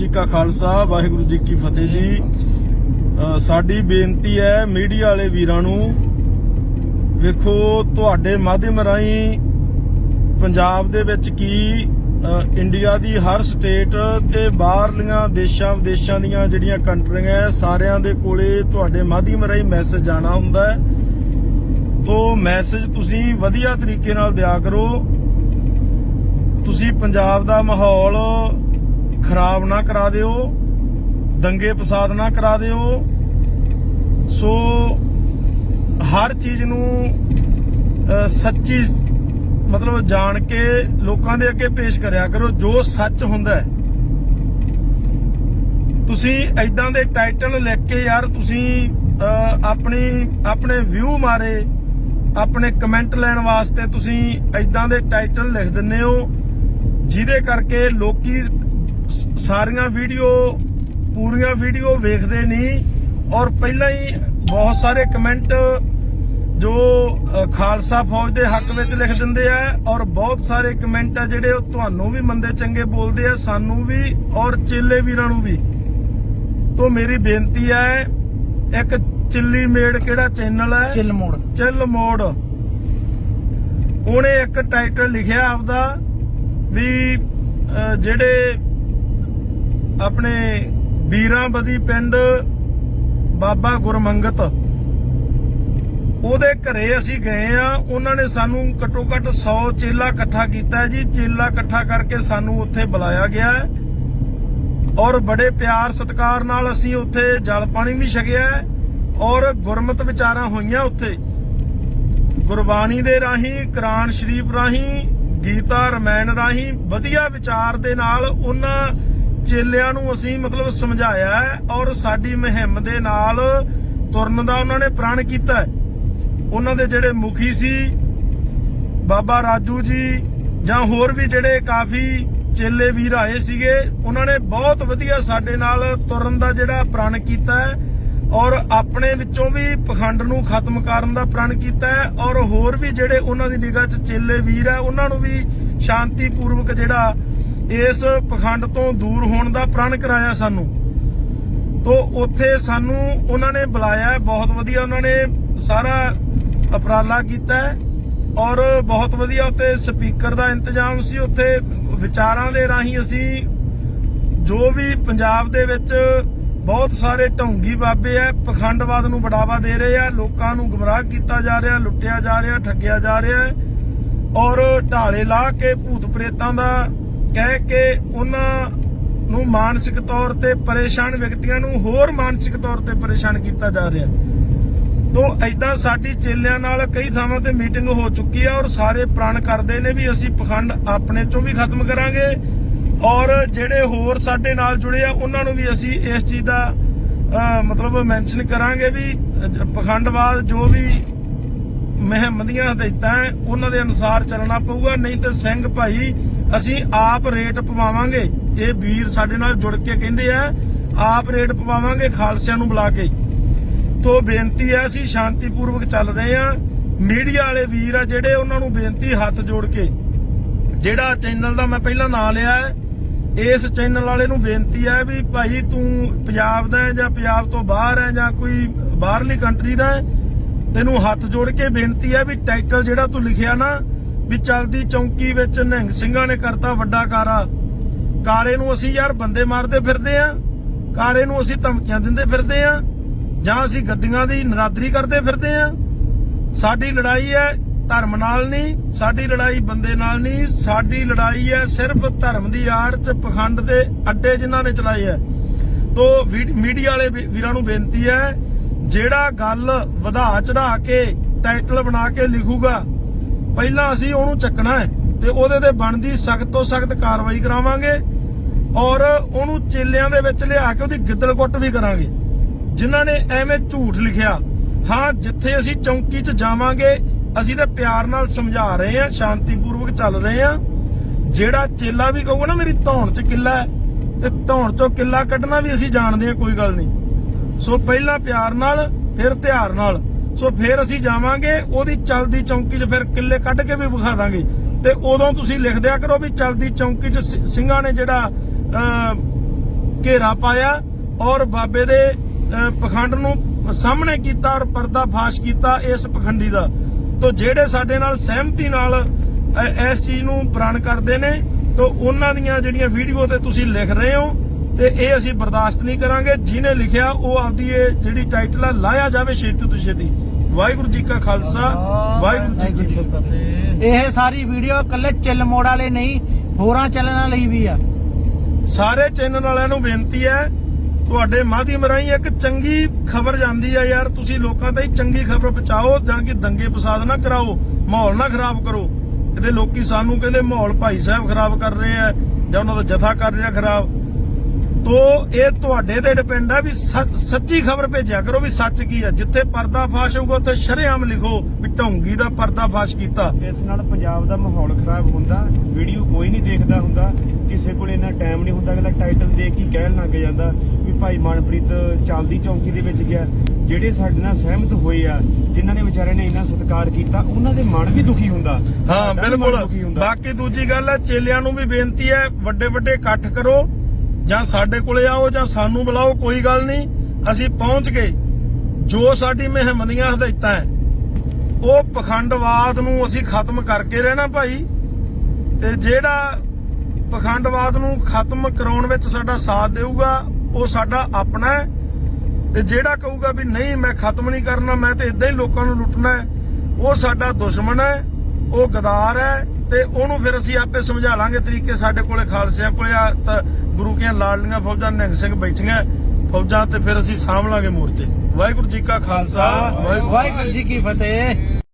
ਜੀ ਕਾ ਖਾਲਸਾ, ਵਾਹਿਗੁਰੂ ਜੀ ਕੀ ਫਤਿਹ ਜੀ। ਸਾਡੀ ਬੇਨਤੀ ਹੈ ਮੀਡੀਆ ਵਾਲੇ ਵੀਰਾਂ ਨੂੰ, ਵੇਖੋ ਤੁਹਾਡੇ ਮਾਧਿਅਮ ਰਾਹੀਂ ਪੰਜਾਬ ਦੇ ਵਿੱਚ ਕੀ ਇੰਡੀਆ ਦੀ ਹਰ ਸਟੇਟ ਤੇ ਬਾਹਰਲੀਆਂ ਦੇਸ਼ਾਂ ਵਿਦੇਸ਼ਾਂ ਦੀਆਂ ਜਿਹੜੀਆਂ ਕੰਟਰੀਆਂ ਹੈ, ਸਾਰਿਆਂ ਦੇ ਕੋਲੇ ਤੁਹਾਡੇ ਮਾਧਿਅਮ ਰਾਹੀਂ ਮੈਸੇਜ ਜਾਣਾ ਹੁੰਦਾ ਹੈ। ਤੋ ਮੈਸੇਜ ਤੁਸੀਂ ਵਧੀਆ ਤਰੀਕੇ ਨਾਲ ਦਿਆ ਕਰੋ। ਤੁਸੀਂ ਪੰਜਾਬ ਦਾ ਮਾਹੌਲ ਖਰਾਬ ਨਾ ਕਰਾ ਦਿਓ, ਦੰਗੇ ਫਸਾਦ ਨਾ ਕਰਾ ਦਿਓ। ਸੋ ਹਰ ਚੀਜ਼ ਨੂੰ ਸੱਚੀ ਮਤਲਬ ਜਾਣ ਕੇ ਲੋਕਾਂ ਦੇ ਅੱਗੇ ਪੇਸ਼ ਕਰਿਆ ਕਰੋ, ਜੋ ਸੱਚ ਹੁੰਦਾ ਹੈ। ਤੁਸੀਂ ਐਦਾਂ ਦੇ ਟਾਈਟਲ ਲਿਖ ਕੇ ਯਾਰ ਤੁਸੀਂ ਆਪਣੀ, ਆਪਣੇ ਵਿਊ ਮਾਰੇ, ਆਪਣੇ ਕਮੈਂਟ ਲੈਣ ਵਾਸਤੇ ਤੁਸੀਂ ਐਦਾਂ ਦੇ ਟਾਈਟਲ ਲਿਖ ਦਿੰਦੇ ਹੋ, ਜਿਹਦੇ ਕਰਕੇ ਲੋਕੀ ਸਾਰੀਆਂ ਵੀਡੀਓ ਪੂਰੀਆਂ ਵੀਡੀਓ ਵੇਖਦੇ ਨਹੀਂ ਔਰ ਪਹਿਲਾਂ ਹੀ ਬਹੁਤ ਸਾਰੇ ਕਮੈਂਟ ਜੋ ਖਾਲਸਾ ਫੌਜ ਦੇ ਹੱਕ ਵਿੱਚ ਲਿਖ ਦਿੰਦੇ ਆ ਔਰ ਬਹੁਤ ਸਾਰੇ ਕਮੈਂਟ ਆ ਜਿਹੜੇ ਉਹ ਤੁਹਾਨੂੰ ਵੀ ਮੰਦੇ ਚੰਗੇ ਬੋਲਦੇ ਆ ਸਾਨੂੰ ਵੀ ਔਰ ਚੇਲੇ ਵੀਰਾਂ ਨੂੰ ਵੀ। ਤੋਂ ਮੇਰੀ ਬੇਨਤੀ ਹੈ ਇੱਕ ਚਿੱਲੀ ਮੇਡ ਕਿਹੜਾ ਚੈਨਲ ਹੈ? ਚਿੱਲ ਮੋੜ। ਚਿੱਲ ਮੋੜ। ਉਹਨੇ ਇੱਕ ਟਾਈਟਲ ਲਿਖਿਆ ਆਪਦਾ ਵੀ ਜਿਹੜੇ ਆਪਣੇ ਵੀਰਾਂਬਦੀ ਪਿੰਡ ਬਾਬਾ ਗੁਰਮੰਗਤ। ਉਹਦੇ ਘਰੇ ਅਸੀਂ ਗਏ ਆ, ਉਹਨਾਂ ਨੇ ਸਾਨੂੰ ਘੱਟੋ ਘੱਟ 100 ਚੇਲਾ ਇਕੱਠਾ ਕੀਤਾ ਜੀ। ਚੇਲਾ ਇਕੱਠਾ ਕਰਕੇ ਸਾਨੂੰ ਉੱਥੇ ਬੁਲਾਇਆ ਗਿਆ ਔਰ ਬੜੇ ਪਿਆਰ ਸਤਿਕਾਰ ਨਾਲ ਅਸੀਂ ਉੱਥੇ ਜਲ ਪਾਣੀ ਵੀ ਛਕਿਆ ਔਰ ਗੁਰਮਤ ਵਿਚਾਰਾਂ ਹੋਈਆਂ ਉੱਥੇ। ਗੁਰਬਾਣੀ ਦੇ ਰਾਹੀਂ, ਕੁਰਾਨ ਸ਼ਰੀਫ ਰਾਹੀਂ, ਗੀਤਾ ਰਮਾਇਣ ਰਾਹੀਂ ਵਧੀਆ ਵਿਚਾਰ ਦੇ ਨਾਲ ਉਹਨਾਂ ਚੇਲਿਆਂ ਨੂੰ ਅਸੀਂ ਮਤਲਬ ਸਮਝਾਇਆ ਔਰ ਸਾਡੀ ਮੁਹਿੰਮ ਦੇ ਨਾਲ ਤੁਰਨ ਦਾ ਉਹਨਾਂ ਨੇ ਪ੍ਰਣ ਕੀਤਾ ਉਹਨਾਂ ਦੇ ਜਿਹੜੇ ਮੁਖੀ ਸੀ, ਬਾਬਾ ਰਾਜੂ ਜੀ ਜਾਂ ਹੋਰ ਵੀ ਜਿਹੜੇ ਕਾਫੀ ਚੇਲੇ ਵੀਰ ਆਏ ਸੀਗੇ, ਉਹਨਾਂ ਨੇ ਬਹੁਤ ਵਧੀਆ ਸਾਡੇ ਨਾਲ ਤੁਰਨ ਦਾ ਜਿਹੜਾ ਪ੍ਰਣ ਕੀਤਾ ਔਰ ਆਪਣੇ ਵਿੱਚੋਂ ਵੀ ਪਖੰਡ ਨੂੰ ਖਤਮ ਕਰਨ ਦਾ ਪ੍ਰਣ ਕੀਤਾ ਔਰ ਹੋਰ ਵੀ ਜਿਹੜੇ ਉਹਨਾਂ ਦੀ ਨਿਗਾਹ 'ਚ ਚੇਲੇ ਵੀਰ ਹੈ, ਉਹਨਾਂ ਨੂੰ ਵੀ ਸ਼ਾਂਤੀਪੂਰਵਕ ਜਿਹੜਾ ਇਸ ਪਖੰਡ ਤੋਂ ਦੂਰ ਹੋਣ ਦਾ ਪ੍ਰਣ ਕਰਾਇਆ ਸਾਨੂੰ। ਤੋ ਉੱਥੇ ਸਾਨੂੰ ਉਹਨਾਂ ਨੇ ਬੁਲਾਇਆ, ਬਹੁਤ ਵਧੀਆ ਉਹਨਾਂ ਨੇ ਸਾਰਾ ਉਪਰਾਲਾ ਕੀਤਾ ਔਰ ਬਹੁਤ ਵਧੀਆ ਉੱਥੇ ਸਪੀਕਰ ਦਾ ਇੰਤਜ਼ਾਮ ਸੀ। ਉੱਥੇ ਵਿਚਾਰਾਂ ਦੇ ਰਾਹੀਂ ਅਸੀਂ ਜੋ ਵੀ ਪੰਜਾਬ ਦੇ ਵਿੱਚ ਬਹੁਤ ਸਾਰੇ ਢੌਂਗੀ ਬਾਬੇ ਆ, ਪਖੰਡਵਾਦ ਨੂੰ ਬੜਾਵਾ ਦੇ ਰਹੇ ਆ, ਲੋਕਾਂ ਨੂੰ ਗਮਰਾਹ ਕੀਤਾ ਜਾ ਰਿਹਾ, ਲੁੱਟਿਆ ਜਾ ਰਿਹਾ, ਠੱਗਿਆ ਜਾ ਰਿਹਾ ਔਰ ਢਾਲੇ ਲਾ ਕੇ ਭੂਤ ਪ੍ਰੇਤਾਂ ਦਾ ਕਹਿ ਕੇ ਉਹਨਾਂ ਨੂੰ ਮਾਨਸਿਕ ਤੌਰ ਤੇ ਪਰੇਸ਼ਾਨ ਵਿਅਕਤੀਆਂ ਨੂੰ ਹੋਰ ਮਾਨਸਿਕ ਤੌਰ ਤੇ ਪਰੇਸ਼ਾਨ ਕੀਤਾ ਜਾ ਰਿਹਾ ਤੋ ਐਦਾਂ ਸਾਡੀ ਚੇਲਿਆਂ ਨਾਲ ਕਈ ਥਾਵਾਂ ਤੇ ਮੀਟਿੰਗ ਹੋ ਚੁੱਕੀ ਆ ਔਰ ਸਾਰੇ ਪ੍ਰਣ ਕਰਦੇ ਨੇ ਵੀ ਅਸੀਂ ਪਖੰਡ ਆਪਣੇ ਚੋਂ ਵੀ ਖਤਮ ਕਰਾਂਗੇ ਔਰ ਜਿਹੜੇ ਹੋਰ ਸਾਡੇ ਨਾਲ ਜੁੜੇ ਆ ਉਹਨਾਂ ਨੂੰ ਵੀ ਅਸੀਂ ਇਸ ਚੀਜ਼ ਦਾ ਮਤਲਬ ਮੈਂਸ਼ਨ ਕਰਾਂਗੇ ਵੀ ਅਹ, ਪਖੰਡਵਾਦ ਜੋ ਵੀ ਮਹਿਮ ਦੀਆਂ ਹਦਾਇਤਾਂ ਉਹਨਾਂ ਦੇ ਅਨੁਸਾਰ ਚੱਲਣਾ ਪਊਗਾ ਨਹੀਂ ਤੇ ਸਿੰਘ ਭਾਈ ਅਸੀਂ ਆਪ ਰੇਟ ਪਵਾਵਾਂਗੇ। ਇਹ ਵੀਰ ਸਾਡੇ ਨਾਲ ਜੁੜ ਕੇ ਕਹਿੰਦੇ ਆ, ਆਪ ਰੇਟ ਪਵਾਵਾਂਗੇ ਖਾਲਸਿਆਂ ਨੂੰ ਬੁਲਾ ਕੇ। ਤੋਂ ਬੇਨਤੀ ਹੈ, ਅਸੀਂ ਸ਼ਾਂਤੀਪੂਰਵਕ ਚੱਲ ਰਹੇ ਆ ਮੀਡੀਆ ਵਾਲੇ ਵੀਰ ਆ ਜਿਹੜੇ, ਉਹਨਾਂ ਨੂੰ ਬੇਨਤੀ ਹੱਥ ਜੋੜ ਕੇ। ਜਿਹੜਾ ਚੈਨਲ ਦਾ ਮੈਂ ਪਹਿਲਾਂ ਨਾਂ ਲਿਆ ਹੈ, ਇਸ ਚੈਨਲ ਵਾਲੇ ਨੂੰ ਬੇਨਤੀ ਹੈ ਵੀ ਭਾਈ ਤੂੰ ਪੰਜਾਬ ਦਾ ਹੈ ਜਾਂ ਪੰਜਾਬ ਤੋਂ ਬਾਹਰ ਹੈ ਜਾਂ ਕੋਈ ਬਾਹਰਲੀ ਕੰਟਰੀ ਦਾ ਹੈ, ਤੈਨੂੰ ਹੱਥ ਜੋੜ ਕੇ ਬੇਨਤੀ ਹੈ ਵੀ ਟਾਈਟਲ ਜਿਹੜਾ ਤੂੰ ਲਿਖਿਆ ਨਾ ਵੀ ਚਲਦੀ ਚੌਂਕੀ ਵਿੱਚ ਨਿਹੰਗ ਸਿੰਘਾਂ ਨੇ ਕਰਤਾ ਵੱਡਾ ਕਾਰਾ। ਕਾਰੇ ਨੂੰ ਅਸੀਂ ਯਾਰ ਬੰਦੇ ਮਾਰਦੇ ਫਿਰਦੇ ਆ। ਕਾਰੇ ਨੂੰ ਅਸੀਂ ਧਮਕੀਆਂ ਦਿੰਦੇ ਫਿਰਦੇ ਆ। ਜਾਂ ਅਸੀਂ ਗੱਦੀਆਂ ਦੀ ਨਰਾਦਰੀ ਕਰਦੇ ਫਿਰਦੇ ਆ। ਸਾਡੀ ਲੜਾਈ ਹੈ ਧਰਮ ਨਾਲ ਨਹੀਂ, ਸਾਡੀ ਲੜਾਈ ਬੰਦੇ ਨਾਲ ਨਹੀਂ। ਸਾਡੀ ਲੜਾਈ ਹੈ ਸਿਰਫ ਧਰਮ ਦੀ ਆੜ ਚ ਪਖੰਡ ਦੇ ਅੱਡੇ ਜਿਨ੍ਹਾਂ ਨੇ ਚਲਾਈ ਹੈ। ਤੋ ਮੀਡੀਆ ਵਾਲੇ ਵੀਰਾਂ ਨੂੰ ਬੇਨਤੀ ਹੈ, ਜਿਹੜਾ ਗੱਲ ਵਧਾ ਚੜਾ ਕੇ ਟਾਈਟਲ ਬਣਾ ਕੇ ਲਿਖੂਗਾ ਪਹਿਲਾਂ ਅਸੀਂ ਉਹਨੂੰ ਚੱਕਣਾ ਹੈ ਤੇ ਉਹਦੇ ਤੇ ਬਣਦੀ ਸਖਤ ਤੋਂ ਸਖਤ ਕਾਰਵਾਈ ਕਰਾਵਾਂਗੇ ਔਰ ਉਹਨੂੰ ਚੇਲਿਆਂ ਦੇ ਵਿੱਚ ਲਿਆ ਕੇ ਉਹਦੀ ਗਿੱਦਲ ਕੁੱਟ ਵੀ ਕਰਾਂਗੇ। ਜਿਨ੍ਹਾਂ ਨੇ ਐਵੇਂ ਝੂਠ ਲਿਖਿਆ, ਹਾਂ, ਜਿੱਥੇ ਅਸੀਂ ਚੌਂਕੀ 'ਚ ਜਾਵਾਂਗੇ, ਅਸੀਂ ਤਾਂ ਪਿਆਰ ਨਾਲ ਸਮਝਾ ਰਹੇ ਹਾਂ, ਸ਼ਾਂਤੀਪੂਰਵਕ ਚੱਲ ਰਹੇ ਹਾਂ। ਜਿਹੜਾ ਚੇਲਾ ਵੀ ਕਹੂਗਾ ਨਾ, ਮੇਰੀ ਧੌਣ 'ਚ ਕਿੱਲਾ ਹੈ ਤੇ ਧੌਣ 'ਚੋਂ ਕਿੱਲਾ ਕੱਢਣਾ ਵੀ ਅਸੀਂ ਜਾਣਦੇ ਹਾਂ, ਕੋਈ ਗੱਲ ਨਹੀਂ। ਸੋ ਪਹਿਲਾਂ ਪਿਆਰ ਨਾਲ, ਫਿਰ ਧਿਆਰ ਨਾਲ। ਸੋ ਫਿਰ ਅਸੀਂ ਜਾਵਾਂਗੇ ਉਹਦੀ ਚਲਦੀ ਚੌਂਕੀ 'ਚ ਫਿਰ ਕਿੱਲੇ ਕੱਢ ਕੇ ਵੀ ਵਿਖਾ ਦਾਂਗੇ। ਤੇ ਉਦੋਂ ਤੁਸੀਂ ਲਿਖ ਦਿਆ ਕਰੋ ਵੀ ਚਲਦੀ ਚੌਂਕੀ 'ਚ ਸਿੰਘਾਂ ਨੇ ਜਿਹੜਾ ਅਹ, ਘੇਰਾ ਪਾਇਆ ਔਰ ਬਾਬੇ ਦੇ ਅਹ, ਪਖੰਡ ਨੂੰ ਸਾਹਮਣੇ ਕੀਤਾ ਔਰ ਪਰਦਾ ਫਾਸ਼ ਕੀਤਾ ਇਸ ਪਖੰਡੀ ਦਾ। ਤੋਂ ਜਿਹੜੇ ਸਾਡੇ ਨਾਲ ਸਹਿਮਤੀ ਨਾਲ ਇਸ ਚੀਜ਼ ਨੂੰ ਪ੍ਰਣ ਕਰਦੇ ਨੇ ਤੋਂ ਉਹਨਾਂ ਦੀਆਂ ਜਿਹੜੀਆਂ ਵੀਡੀਓ ਤੇ ਤੁਸੀਂ ਲਿਖ ਰਹੇ ਹੋ ਤੇ ਇਹ ਅਸੀਂ ਬਰਦਾਸ਼ਤ ਨਹੀਂ ਕਰਾਂਗੇ। ਜਿਹਨੇ ਲਿਖਿਆ ਉਹ ਆਪਦੀ ਇਹ ਜਿਹੜੀ ਟਾਈਟਲ ਆ ਲਾਇਆ ਜਾਵੇ ਛੇਤੀ ਤੋਂ ਛੇਤੀ। ਵਾਹਿਗੁਰੂ ਜੀ ਕਾ ਖਾਲਸਾ ਵਾਹਿਗੁਰੂ ਜੀ ਕੀ ਫਤਿਹ। ਇਹ ਸਾਰੀ ਵੀਡੀਓ ਕੱਲੇ ਚਿੱਲ ਮੋੜ ਵਾਲੇ ਨਹੀਂ ਹੋਰਾਂ ਚੈਨਲਾਂ ਲਈ ਵੀ ਆ। ਸਾਰੇ ਚੈਨਲ ਵਾਲਿਆਂ ਨੂੰ ਬੇਨਤੀ ਹੈ ਤੁਹਾਡੇ ਮਾਧਿਅਮ ਰਾਹੀਂ ਇੱਕ ਚੰਗੀ ਖਬਰ ਜਾਂਦੀ ਹੈ ਯਾਰ। ਤੁਸੀਂ ਲੋਕਾਂ ਤਾਈਂ ਚੰਗੀ ਖਬਰ ਪਹੁੰਚਾਓ ਜਾਂ ਕਿ ਦੰਗੇ ਫਸਾਦ ਨਾ ਕਰਾਓ ਮਾਹੌਲ ਨਾ ਖਰਾਬ ਕਰੋ। ਇਹਦੇ ਲੋਕੀ ਸਾਨੂੰ ਕਹਿੰਦੇ ਮਾਹੌਲ ਭਾਈ ਸਾਹਿਬ ਖਰਾਬ ਕਰ ਰਹੇ ਆ ਜਾਂ ਉਹਨਾਂ ਦਾ ਜਥਾ ਕਰ ਰਿਹਾ ਖਰਾਬ। ਤੋ ਇਹ ਤੁਹਾਡੇ ਤੇ ਡਿਪੈਂਡ ਆ ਵੀ ਸੱਚ- ਖਬਰ ਭੇਜਿਆ ਕਰੋ ਵੀ ਸੱਚ ਕੀ ਹੈ ਜਿੱਥੇ ਪਰਦਾਫਾਸ਼ ਹੋਊਗਾ ਉੱਥੇ ਸ਼ਰੇਆਮ ਲਿਖੋ ਵੀ ਢੌਂਗੀ ਦਾ ਪਰਦਾਫਾਸ਼ ਕੀਤਾ। ਇਸ ਨਾਲ ਪੰਜਾਬ ਦਾ ਮਾਹੌਲ ਖਰਾਬ ਹੁੰਦਾ ਵੀਡੀਓ ਕੋਈ ਨਹੀਂ ਦੇਖਦਾ ਹੁੰਦਾ ਕਿਸੇ ਕੋਲ ਇੰਨਾ ਟਾਈਮ ਨਹੀਂ ਹੁੰਦਾ ਅਗਲਾ ਟਾਈਟਲ ਦੇਖ ਕੇ ਕਹਿਣ ਲੱਗ ਜਾਂਦਾ ਵੀ ਭਾਈ ਮਨਪ੍ਰੀਤ ਚਾਲਦੀ ਚੌਂਕੀ ਦੇ ਵਿੱਚ ਗਿਆ। ਜਿਹੜੇ ਸਾਡੇ ਨਾਲ ਸਹਿਮਤ ਹੋਏ ਆ ਜਿਨ੍ਹਾਂ ਨੇ ਵਿਚਾਰਿਆਂ ਨੇ ਇੰਨਾ ਸਤਿਕਾਰ ਕੀਤਾ ਉਹਨਾਂ ਦੇ ਮਨ ਵੀ ਦੁਖੀ ਹੁੰਦਾ। ਹਾਂ ਬਿਲਕੁਲ। ਬਾਕੀ ਦੂਜੀ ਗੱਲ ਹੈ ਚੇਲਿਆਂ ਨੂੰ ਵੀ ਬੇਨਤੀ ਹੈ ਵੱਡੇ ਵੱਡੇ ਇਕੱਠ ਕਰੋ। ਜਾਂ ਸਾਡੇ ਕੋਲੇ ਆਓ ਜਾਂ ਸਾਨੂੰ ਬੁਲਾਓ, ਕੋਈ ਗੱਲ ਨਹੀਂ। ਅਸੀਂ ਪਹੁੰਚ ਕੇ ਜੋ ਸਾਡੀ ਮੁਹਿੰਮ ਦੀਆਂ ਹਦਾਇਤਾਂ ਹੈ, ਉਹ ਪਖੰਡਵਾਦ ਨੂੰ ਅਸੀਂ ਖਤਮ ਕਰਕੇ ਰਹਿਣਾ ਭਾਈ। ਤੇ ਜਿਹੜਾ ਪਖੰਡਵਾਦ ਨੂੰ ਖਤਮ ਕਰਾਉਣ ਵਿੱਚ ਸਾਡਾ ਸਾਥ ਦੇਊਗਾ, ਉਹ ਸਾਡਾ ਆਪਣਾ ਹੈ। ਤੇ ਜਿਹੜਾ ਕਹੂਗਾ ਵੀ ਨਹੀਂ, ਮੈਂ ਖਤਮ ਨਹੀਂ ਕਰਨਾ, ਮੈਂ ਤੇ ਇਦਾਂ ਹੀ ਲੋਕਾਂ ਨੂੰ ਲੁੱਟਣਾ ਹੈ। ਉਹ ਸਾਡਾ ਦੁਸ਼ਮਣ ਹੈ, ਉਹ ਗਦਾਰ ਹੈ। ਤੇ ਉਹਨੂੰ ਫਿਰ ਅਸੀਂ ਆਪੇ ਸਮਝਾ ਲਾਂਗੇ ਤਰੀਕੇ ਸਾਡੇ ਕੋਲੇ ਖਾਲਸਿਆਂ ਕੋਲੇ ਆ, ਤਾਂ ਗੁਰੂ ਕੀਆਂ ਲਾਡਲੀਆਂ ਫੌਜਾਂ ਨਿਹੰਗ ਸਿੰਘ ਬੈਠੀਆਂ, ਫੌਜਾਂ ਤੇ ਫਿਰ ਅਸੀਂ ਸਾਂਭ ਲਾਂਗੇ ਮੋਰਚੇ ਵਾਹਿਗੁਰੂ ਜੀ ਕਾ ਖਾਲਸਾ ਵਾਹਿਗੁਰੂ ਵਾਹਿਗੁਰੂ ਜੀ ਕੀ ਫਤਿਹ।